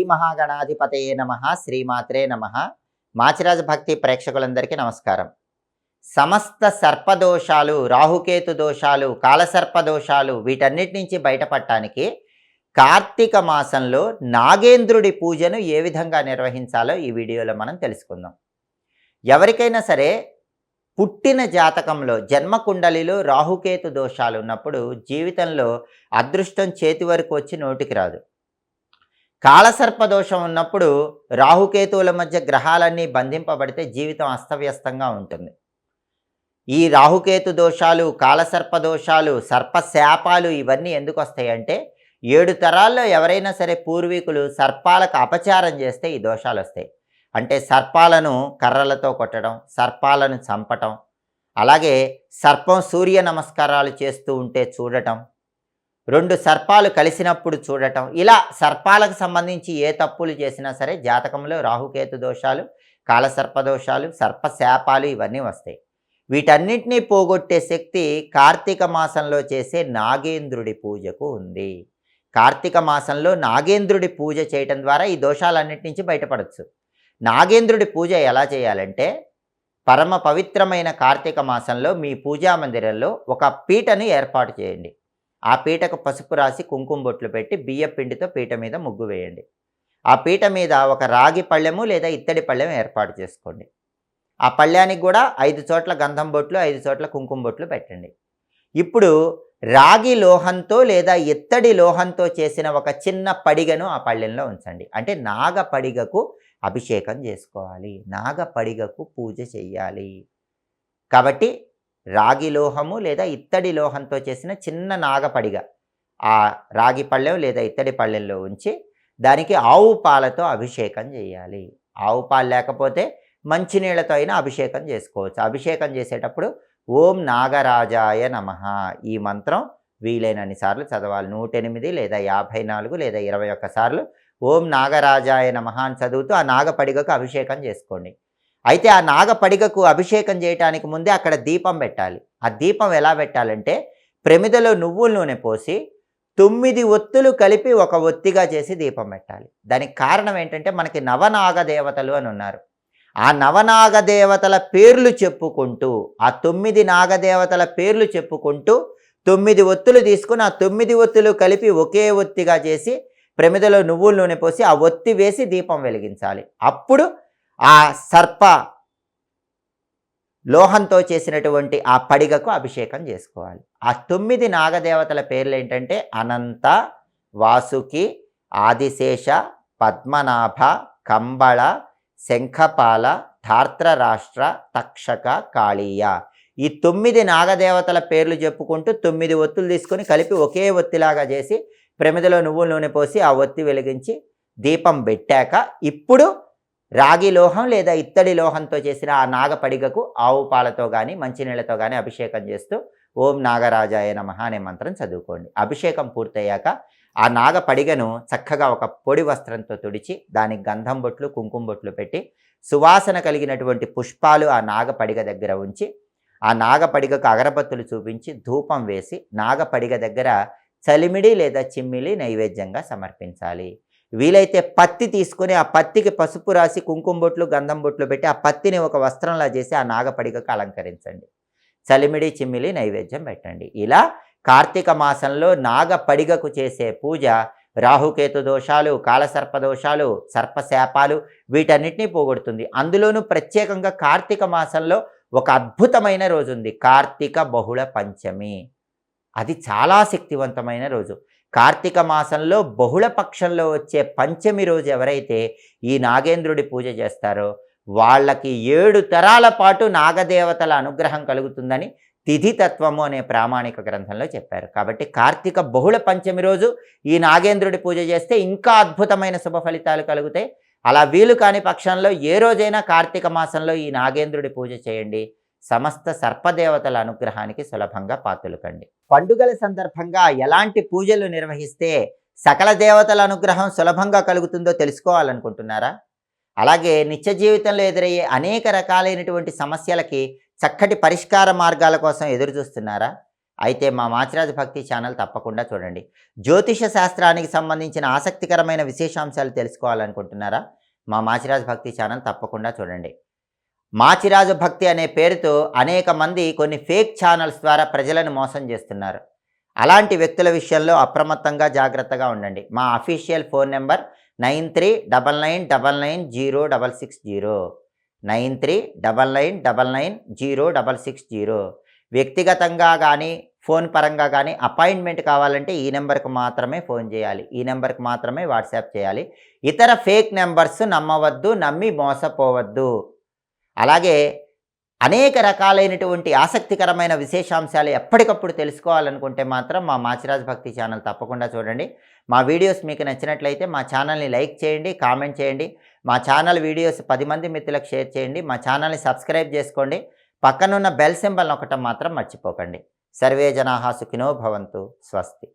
శ్రీ మహాగణాధిపతయే నమ శ్రీమాత్రే నమ. మాచిరాజ భక్తి ప్రేక్షకులందరికీ నమస్కారం. సమస్త సర్పదోషాలు రాహుకేతు దోషాలు కాలసర్ప దోషాలు వీటన్నిటి నుంచి బయటపడటానికి కార్తీక మాసంలో నాగేంద్రుడి పూజను ఏ విధంగా నిర్వహించాలో ఈ వీడియోలో మనం తెలుసుకుందాం. ఎవరికైనా సరే పుట్టిన జాతకంలో జన్మకుండలిలో రాహుకేతు దోషాలు ఉన్నప్పుడు జీవితంలో అదృష్టం చేతి వరకు వచ్చి నోటికి రాదు. కాలసర్ప దోషం ఉన్నప్పుడు రాహుకేతువుల మధ్య గ్రహాలన్నీ బంధింపబడితే జీవితం అస్తవ్యస్తంగా ఉంటుంది. ఈ రాహుకేతు దోషాలు కాలసర్ప దోషాలు సర్పశాపాలు ఇవన్నీ ఎందుకు వస్తాయంటే ఏడు తరాల్లో ఎవరైనా సరే పూర్వీకులు సర్పాలకు అపచారం చేస్తే ఈ దోషాలు వస్తాయి. అంటే సర్పాలను కర్రలతో కొట్టడం సర్పాలను చంపటం అలాగే సర్పం సూర్య నమస్కారాలు చేస్తూ ఉంటే చూడటం రెండు సర్పాలు కలిసినప్పుడు చూడటం. ఇలా సర్పాలకు సంబంధించి ఏ తప్పులు చేసినా సరే జాతకంలో రాహుకేతు దోషాలు కాలసర్ప దోషాలు సర్పశాపాలు ఇవన్నీ వస్తాయి. వీటన్నిటినీ పోగొట్టే శక్తి కార్తీక మాసంలో చేసే నాగేంద్రుడి పూజకు ఉంది. కార్తీక మాసంలో నాగేంద్రుడి పూజ చేయటం ద్వారా ఈ దోషాలన్నిటి నుంచి బయటపడవచ్చు నాగేంద్రుడి పూజ ఎలా చేయాలంటే పరమ పవిత్రమైన కార్తీక మాసంలో మీ పూజా మందిరంలో ఒక పీటను ఏర్పాటు చేయండి. ఆ పీటకు పసుపు రాసి కుంకుమ బొట్లు పెట్టి బియ్య పిండితో పీట మీద ముగ్గు వేయండి. ఆ పీట మీద ఒక రాగి పళ్ళెము లేదా ఇత్తడి పళ్ళెం ఏర్పాటు చేసుకోండి. ఆ పళ్ళానికి కూడా ఐదు చోట్ల గంధం బొట్లు ఐదు చోట్ల కుంకుమ బొట్లు పెట్టండి. ఇప్పుడు రాగి లోహంతో లేదా ఇత్తడి లోహంతో చేసిన ఒక చిన్న పడిగను ఆ పళ్ళెంలో ఉంచండి. అంటే నాగ పడిగకు అభిషేకం చేసుకోవాలి. నాగ పడిగకు పూజ చెయ్యాలి. కాబట్టి రాగి లోహము లేదా ఇత్తడి లోహంతో చేసిన చిన్న నాగపడిగ. ఆ రాగి పళ్ళెం లేదా ఇత్తడి పళ్ళెంలో ఉంచి దానికి ఆవు పాలతో అభిషేకం చేయాలి. ఆవు పాలు లేకపోతే మంచినీళ్ళతో అయినా అభిషేకం చేసుకోవచ్చు. అభిషేకం చేసేటప్పుడు ఓం నాగరాజాయ నమ. ఈ మంత్రం వీలైనన్ని సార్లు చదవాలి. నూట ఎనిమిది లేదా యాభై నాలుగు లేదా ఇరవై ఒక్క సార్లు ఓం నాగరాజాయ నమ అని చదువుతూ ఆ నాగపడిగకు అభిషేకం చేసుకోండి. అయితే ఆ నాగపడిగకు అభిషేకం చేయటానికి ముందే అక్కడ దీపం పెట్టాలి. ఆ దీపం ఎలా పెట్టాలంటే ప్రమిదలో నువ్వుల నూనె పోసి తొమ్మిది ఒత్తులు కలిపి ఒక ఒత్తిగా చేసి దీపం పెట్టాలి. దానికి కారణం ఏంటంటే మనకి నవనాగ దేవతలు అని ఉన్నారు. ఆ నవనాగ దేవతల పేర్లు చెప్పుకుంటూ ఆ తొమ్మిది నాగదేవతల పేర్లు చెప్పుకుంటూ తొమ్మిది ఒత్తులు తీసుకుని ఆ తొమ్మిది ఒత్తులు కలిపి ఒకే ఒత్తిగా చేసి ప్రమిదలో నువ్వుల నూనె పోసి ఆ ఒత్తి వేసి దీపం వెలిగించాలి. అప్పుడు ఆ సర్ప లోహంతో చేసినటువంటి ఆ పడిగకు అభిషేకం చేసుకోవాలి. ఆ తొమ్మిది నాగదేవతల పేర్లు ఏంటంటే అనంత వాసుకి ఆదిశేష పద్మనాభ కంబళ శంఖపాల ధార్త్రరాష్ట్ర తక్షక కాళీయ. ఈ తొమ్మిది నాగదేవతల పేర్లు చెప్పుకుంటూ తొమ్మిది ఒత్తులు తీసుకొని కలిపి ఒకే ఒత్తిలాగా చేసి ప్రమిదలో నువ్వుల నూనె పోసి ఆ ఒత్తి వెలిగించి దీపం పెట్టాక ఇప్పుడు రాగి లోహం లేదా ఇత్తడి లోహంతో చేసిన ఆ నాగపడిగకు ఆవు పాలతో కానీ మంచినీళ్ళతో కానీ అభిషేకం చేస్తూ ఓం నాగరాజాయ నమ అనే మంత్రం చదువుకోండి. అభిషేకం పూర్తయ్యాక ఆ నాగపడిగను చక్కగా ఒక పొడి వస్త్రంతో తుడిచి దానికి గంధం బొట్లు కుంకుమ బొట్లు పెట్టి సువాసన కలిగినటువంటి పుష్పాలు ఆ నాగపడిగ దగ్గర ఉంచి ఆ నాగపడిగకు అగరబత్తులు చూపించి ధూపం వేసి నాగపడిగ దగ్గర చలిమిడి లేదా చిమ్మిలి నైవేద్యంగా సమర్పించాలి. వీలైతే పత్తి తీసుకొని ఆ పత్తికి పసుపు రాసి కుంకుమ బొట్లు గంధం బొట్లు పెట్టి ఆ పత్తిని ఒక వస్త్రంలా చేసి ఆ నాగపడిగకు అలంకరించండి. చలిమిడి చిమ్మిలి నైవేద్యం పెట్టండి. ఇలా కార్తీక మాసంలో నాగపడిగకు చేసే పూజ రాహుకేతు దోషాలు కాలసర్ప దోషాలు సర్పశాపాలు వీటన్నిటినీ పోగొడుతుంది. అందులోనూ ప్రత్యేకంగా కార్తీక మాసంలో ఒక అద్భుతమైన రోజు ఉంది కార్తీక బహుళ పంచమి. అది చాలా శక్తివంతమైన రోజు. కార్తీక మాసంలో బహుళ పక్షంలో వచ్చే పంచమి రోజు ఎవరైతే ఈ నాగేంద్రుడి పూజ చేస్తారో వాళ్ళకి ఏడు తరాల పాటు నాగదేవతల అనుగ్రహం కలుగుతుందని తిథితత్వము అనే ప్రామాణిక గ్రంథంలో చెప్పారు. కాబట్టి కార్తీక బహుళ పంచమి రోజు ఈ నాగేంద్రుడి పూజ చేస్తే ఇంకా అద్భుతమైన శుభ ఫలితాలు కలుగుతాయి. అలా వీలు కాని పక్షంలో ఏ రోజైనా కార్తీక మాసంలో ఈ నాగేంద్రుడి పూజ చేయండి. సమస్త సర్పదేవతల అనుగ్రహానికి సులభంగా పాతులకండి. పండుగల సందర్భంగా ఎలాంటి పూజలు నిర్వహిస్తే సకల దేవతల అనుగ్రహం సులభంగా కలుగుతుందో తెలుసుకోవాలనుకుంటున్నారా? అలాగే నిత్య జీవితంలో ఎదురయ్యే అనేక రకాలైనటువంటి సమస్యలకి చక్కటి పరిష్కార మార్గాల కోసం ఎదురు చూస్తున్నారా? అయితే మా మాచిరాజు భక్తి ఛానల్ తప్పకుండా చూడండి. జ్యోతిష శాస్త్రానికి సంబంధించిన ఆసక్తికరమైన విశేషాంశాలు తెలుసుకోవాలనుకుంటున్నారా? మా మాచిరాజు భక్తి ఛానల్ తప్పకుండా చూడండి. మాచిరాజు భక్తి అనే పేరుతో అనేక మంది కొన్ని ఫేక్ ఛానల్స్ ద్వారా ప్రజలను మోసం చేస్తున్నారు. అలాంటి వ్యక్తుల విషయంలో అప్రమత్తంగా జాగ్రత్తగా ఉండండి. మా official phone number nine three double nine double nine zero double six zero. Nine three double nine double nine zero double six zero. వ్యక్తిగతంగా కానీ ఫోన్ పరంగా కానీ అపాయింట్మెంట్ కావాలంటే ఈ నెంబర్కి మాత్రమే ఫోన్ చేయాలి. ఈ నెంబర్కి మాత్రమే వాట్సాప్ చేయాలి. ఇతర ఫేక్ నెంబర్స్ నమ్మవద్దు నమ్మి మోసపోవద్దు. అలాగే అనేక రకాలైనటువంటి ఆసక్తికరమైన విశేషాంశాలు ఎప్పటికప్పుడు తెలుసుకోవాలనుకుంటే మాత్రం మా మాచిరాజ్ భక్తి ఛానల్ తప్పకుండా చూడండి. మా వీడియోస్ మీకు నచ్చినట్లయితే మా ఛానల్ని లైక్ చేయండి కామెంట్ చేయండి. మా ఛానల్ వీడియోస్ పది మంది మిత్రులకు షేర్ చేయండి. మా ఛానల్ని సబ్స్క్రైబ్ చేసుకోండి. పక్కనున్న బెల్ సింబల్ ఒకటం మాత్రం మర్చిపోకండి. సర్వే జనాహా సుఖినో భవంతు. స్వస్తి.